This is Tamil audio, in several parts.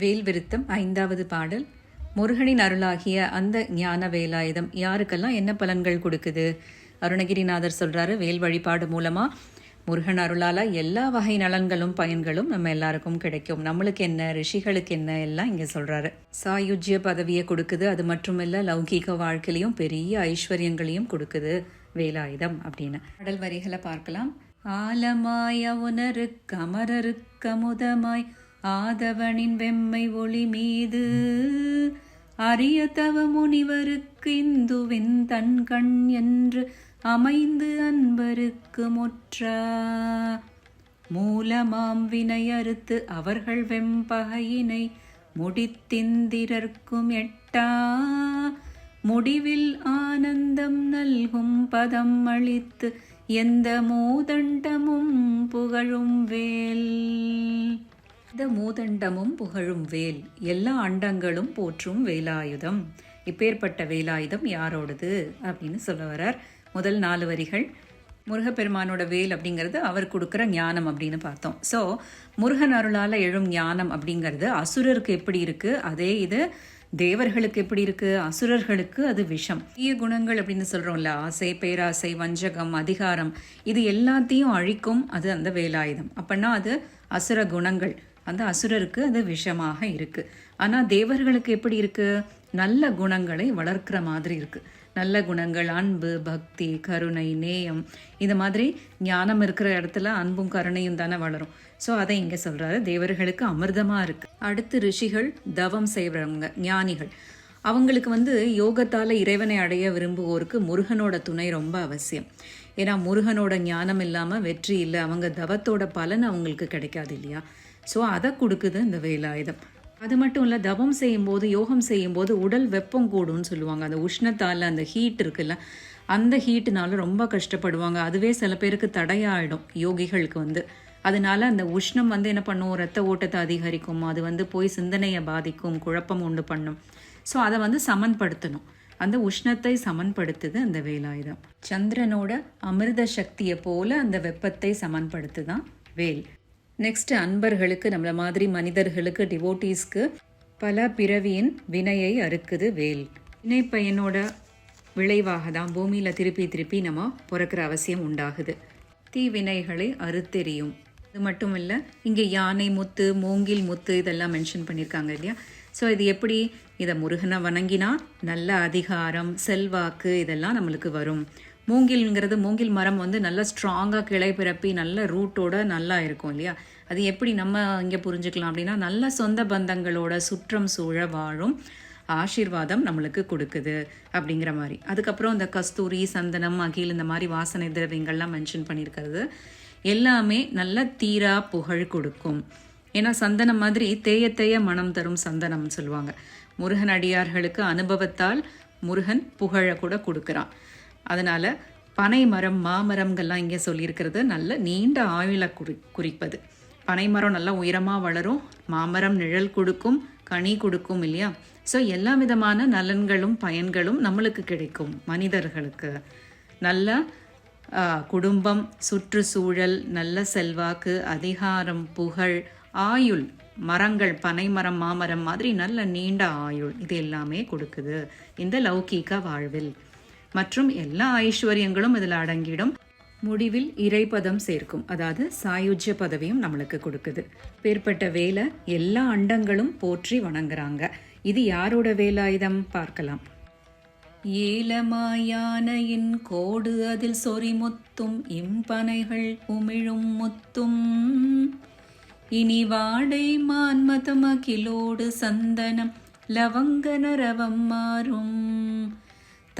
வேல் விருத்தம் ஐந்தாவது பாடல். முருகனின் அருளாகிய அந்த ஞான வேலாயுதம் யாருக்கெல்லாம் என்ன பலன்கள் கொடுக்குது? அருணகிரிநாதர் சொல்கிறாரு வேல் வழிபாடு மூலமாக முருகன் அருளால் எல்லா வகை நலன்களும் பயன்களும் நம்ம எல்லாருக்கும் கிடைக்கும். நம்மளுக்கு என்ன ரிஷிகளுக்கு என்ன எல்லாம் இங்கே சொல்கிறாரு சாயுஜ்ய பதவியை கொடுக்குது. அது மட்டுமில்ல லௌகீக வாழ்க்கையிலையும் பெரிய ஐஸ்வர்யங்களையும் கொடுக்குது வேலாயுதம் அப்படின்னு. பாடல் வரிகளை பார்க்கலாம். ஆலமாய உணரு கமரரு கமுதமாய் ஆதவனின் வெம்மை ஒளி மீது அரிய தவ முனிவருக்கு இந்துவின் தன் கண் என்று அமைந்து அன்பருக்கு முற்றா மூலமாம் வினை அறுத்து அவர்கள் வெம்பகையினை முடித்திந்திரர்க்கும் எட்டா. முடிவில் ஆனந்தம் நல்கும் பதம் அளித்து எந்த மூதண்டமும் புகழும் வேல். இந்த மூதண்டமும் புகழும் வேல். எல்லா அண்டங்களும் போற்றும் வேலாயுதம். இப்பேற்பட்ட வேலாயுதம் யாரோடது? அப்படின்னு சொல்ல வரார். முதல் நாலு வரிகள். முருகப்பெருமானோட வேல் அப்படிங்கிறது அவர் கொடுக்குற ஞானம் அப்படின்னு பார்த்தோம். ஸோ முருகன் அருளால் எழும் ஞானம் அப்படிங்கிறது அசுரருக்கு எப்படி இருக்குது அதே இது தேவர்களுக்கு எப்படி இருக்கு? அசுரர்களுக்கு அது விஷம். தீய குணங்கள் அப்படின்னு சொல்றோம்ல ஆசை பேராசை வஞ்சகம் அதிகாரம் இது எல்லாத்தையும் அழிக்கும் அது அந்த வேலாயுதம். அப்படின்னா அது அசுர குணங்கள். அந்த அசுரருக்கு அது விஷமாக இருக்குது ஆனால் தேவர்களுக்கு எப்படி இருக்குது நல்ல குணங்களை வளர்க்கிற மாதிரி இருக்குது நல்ல குணங்கள் அன்பு பக்தி கருணை நேயம் இந்த மாதிரி ஞானம் இருக்கிற இடத்துல அன்பும் கருணையும் தானே வளரும். ஸோ அதை இங்கே சொல்கிறாரு தேவர்களுக்கு அமிர்தமாக இருக்குது அடுத்து ரிஷிகள் தவம் செய்கிறவங்க ஞானிகள். அவங்களுக்கு வந்து யோகத்தால் இறைவனை அடைய விரும்புவோருக்கு முருகனோட துணை ரொம்ப அவசியம். ஏன்னா முருகனோட ஞானம் இல்லாமல் வெற்றி இல்லை. அவங்க தவத்தோட பலன் அவங்களுக்கு கிடைக்காது இல்லையா? ஸோ அதை கொடுக்குது இந்த வேலாயுதம். அது மட்டும் இல்லை தவம் செய்யும்போது யோகம் செய்யும்போது உடல் வெப்பம் கூடும்னு சொல்லுவாங்க. அந்த உஷ்ணத்தால் அந்த ஹீட் இருக்குல்ல அந்த ஹீட்டுனால ரொம்ப கஷ்டப்படுவாங்க. அதுவே சில பேருக்கு தடையாயிடும் யோகிகளுக்கு வந்து. அதனால அந்த உஷ்ணம் வந்து என்ன பண்ணும்? ரத்த ஓட்டத்தை அதிகரிக்கும். அது வந்து போய் சிந்தனையை பாதிக்கும் குழப்பம் உண்டு பண்ணும். ஸோ அதை வந்து சமன்படுத்தணும். அந்த உஷ்ணத்தை சமன்படுத்துது அந்த வேலாயுதம். சந்திரனோட அமிர்த சக்தியை போல அந்த வெப்பத்தை சமன்படுத்துதான் வேல். நெக்ஸ்ட் அன்பர்களுக்கு நம்மள மாதிரி மனிதர்களுக்கு டிவோட்டீஸ்க்கு பல பிறவியின் வினையை அறுக்குது வேல். வினை பையனோட விளைவாக தான் பூமியில் திருப்பி திருப்பி நம்ம பிறக்கிற அவசியம் உண்டாகுது. தீவினைகளை அறுத்தெறியும். இது மட்டும் இல்லை இங்கே யானை முத்து மூங்கில் முத்து இதெல்லாம் மென்ஷன் பண்ணியிருக்காங்க இல்லையா? ஸோ இது எப்படி? இதை முருகனை வணங்கினா நல்ல அதிகாரம் செல்வாக்கு இதெல்லாம் நம்மளுக்கு வரும். மூங்கில்ங்கிறது மூங்கில் மரம் வந்து நல்லா ஸ்ட்ராங்காக கிளை பிறப்பி நல்ல ரூட்டோட நல்லா இருக்கும் இல்லையா? அது எப்படி நம்ம இங்கே புரிஞ்சுக்கலாம் அப்படின்னா நல்ல சொந்த பந்தங்களோட சுற்றம் சூழ வாழும் ஆசீர்வாதம் நம்மளுக்கு கொடுக்குது அப்படிங்கிற மாதிரி. அதுக்கப்புறம் இந்த கஸ்தூரி சந்தனம் அகில் இந்த மாதிரி வாசனை திரவியங்கள்லாம் மென்ஷன் பண்ணியிருக்கிறது. எல்லாமே நல்ல தீரா புகழ் கொடுக்கும். ஏன்னா சந்தனம் மாதிரி தேய தேய மனம் தரும் சந்தனம்னு சொல்லுவாங்க. முருகன் அடியார்களுக்கு அனுபவத்தால் முருகன் புகழை கூட கொடுக்குறான். அதனால் பனை மரம் மாமரம்கள்லாம் இங்கே சொல்லியிருக்கிறது நல்ல நீண்ட ஆயுளை குறி குறிப்பது. பனை மரம் நல்லா உயரமாக வளரும் மாமரம் நிழல் கொடுக்கும் கனி கொடுக்கும் இல்லையா? ஸோ எல்லா விதமான நலன்களும் பயன்களும் நம்மளுக்கு கிடைக்கும் மனிதர்களுக்கு. நல்ல குடும்பம் சுற்றுச்சூழல் நல்ல செல்வாக்கு அதிகாரம் புகழ் ஆயுள் மரங்கள் பனைமரம் மாமரம் மாதிரி நல்ல நீண்ட ஆயுள் இது எல்லாமே கொடுக்குது இந்த லௌகீக வாழ்வில். மற்றும் எல்லா ஐஸ்வர்யங்களும் இதில் அடங்கிடும். முடிவில் இறைப்பதம் சேர்க்கும். அதாவது சாயுஜ்ய பதவியும் நம்மளுக்கு கொடுக்குது. பேர்பட்ட வேலை எல்லா அண்டங்களும் போற்றி வணங்குறாங்க. இது யாரோட வேலாயுதம்? பார்க்கலாம். ஏலமாயானையின் கோடு அதில் சொறி முத்தும் இம்பனைகள் உமிழும் முத்தும். இனி வாடை மான்மதம் அகிலோடு சந்தனம் லவங்கன ரவம் மாறும்.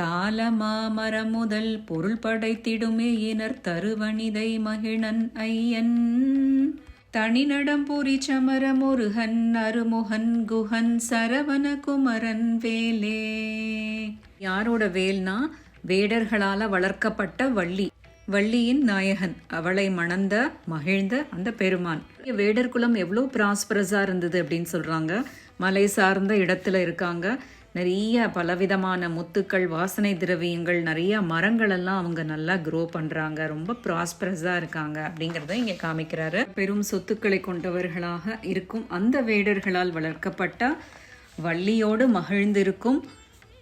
தாளமாமர முதல் பொருள் படைத்திடுமே இனர் தருவனிதை மகிழன் ஐயன். தனிநடம் புரி சமர முருகன் அருமுகன் குஹன் சரவண குமரன் வேலே. யாரோட வேல்னா வேடர்களால வளர்க்கப்பட்ட வள்ளி. வள்ளியின் நாயகன். அவளை மணந்த மகிழ்ந்த அந்த பெருமான். வேடர் குலம் எவ்வளோ ப்ராஸ்பரஸாக இருந்தது அப்படின்னு சொல்கிறாங்க மலை சார்ந்த இடத்துல இருக்காங்க. நிறைய பலவிதமான முத்துக்கள் வாசனை திரவியங்கள் நிறைய மரங்களெல்லாம் அவங்க நல்லா க்ரோ பண்ணுறாங்க ரொம்ப ப்ராஸ்பரஸாக இருக்காங்க அப்படிங்கிறத இங்கே காமிக்கிறாரு. பெரும் சொத்துக்களை கொண்டவர்களாக இருக்கும் அந்த வேடர்களால் வளர்க்கப்பட்ட வள்ளியோடு மகிழ்ந்திருக்கும்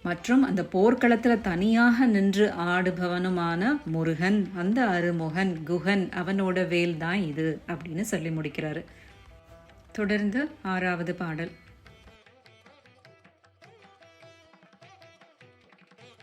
மற்றும் அந்த போர்க்களத்தில் தனியாக நின்று ஆடுபவனுமான முருகன் அந்த அருமுகன் குகன் அவனோட வேல் தான் இது அப்படின்னு சொல்லி முடிக்கிறாரு. தொடர்ந்து ஆறாவது பாடல்.